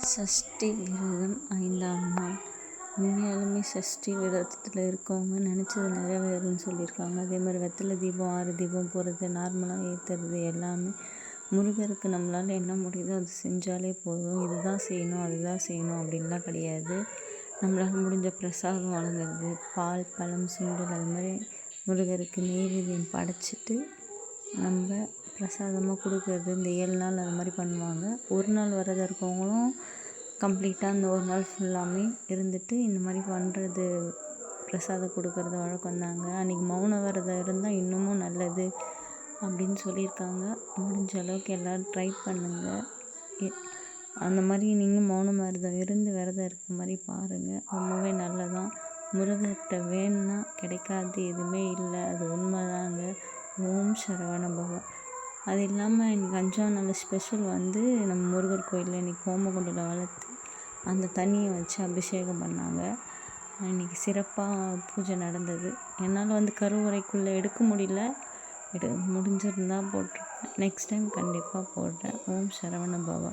சஷ்டி விரதம் ஐந்தாம் நாள். உண்மையாலுமே சஷ்டி விரதத்தில் இருக்கவங்க நினச்சது நிறைவேறும்னு சொல்லியிருக்காங்க. அதே மாதிரி வெத்தலை தீபம் ஆறு தீபம் போடுறது நார்மலாக ஏற்றுறது எல்லாமே முருகருக்கு நம்மளால் என்ன முடியுதோ அது செஞ்சாலே போதும். இதுதான் செய்யணும் அதுதான் செய்யணும் அப்படின்லாம் கிடையாது. நம்மளால் முடிஞ்ச பிரசாதம் வழங்குறது பால் பழம் சுண்டல் அது மாதிரி முருகருக்கு நெய்வேத்தியம் படைச்சிட்டு நம்ம பிரசாதமாக கொடுக்கறது இந்த ஏழு நாள் அது மாதிரி பண்ணுவாங்க. ஒரு நாள் விரதம் இருக்கவங்களும் கம்ப்ளீட்டாக அந்த ஒரு நாள் ஃபுல்லாமே இருந்துட்டு இந்த மாதிரி பண்ணுறது பிரசாதம் கொடுக்கறது வழக்கம் தாங்க. அன்றைக்கி மௌன விரதம் இருந்தால் இன்னமும் நல்லது அப்படின்னு சொல்லியிருக்காங்க. முடிஞ்ச அளவுக்கு எல்லோரும் ட்ரை பண்ணுங்கள் அந்த மாதிரி நீங்களும் மௌன விரதம் இருந்து விரதம் இருக்க மாதிரி பாருங்கள் ரொம்பவே நல்லதான். முருகர்கிட்ட வேணுன்னா கிடைக்காது எதுவுமே இல்லை. அது உண்மைதாங்க. ஓம் சரவண பவ அது இல்லாமல் இன்றைக்கி அஞ்சாம் நாள் ஸ்பெஷல் வந்து நம்ம முருகர் கோயிலில் இன்றைக்கி ஹோமகுண்டில் வளர்த்து அந்த தண்ணியை வச்சு அபிஷேகம் பண்ணாங்க. இன்றைக்கி சிறப்பாக பூஜை நடந்தது. என்னால் வந்து கருவறைக்குள்ளே எடுக்க முடியல. எடு முடிஞ்சிருந்தால் போட்டிருப்பேன். நெக்ஸ்ட் டைம் கண்டிப்பாக போடுறேன். ஓம் சரவண பவா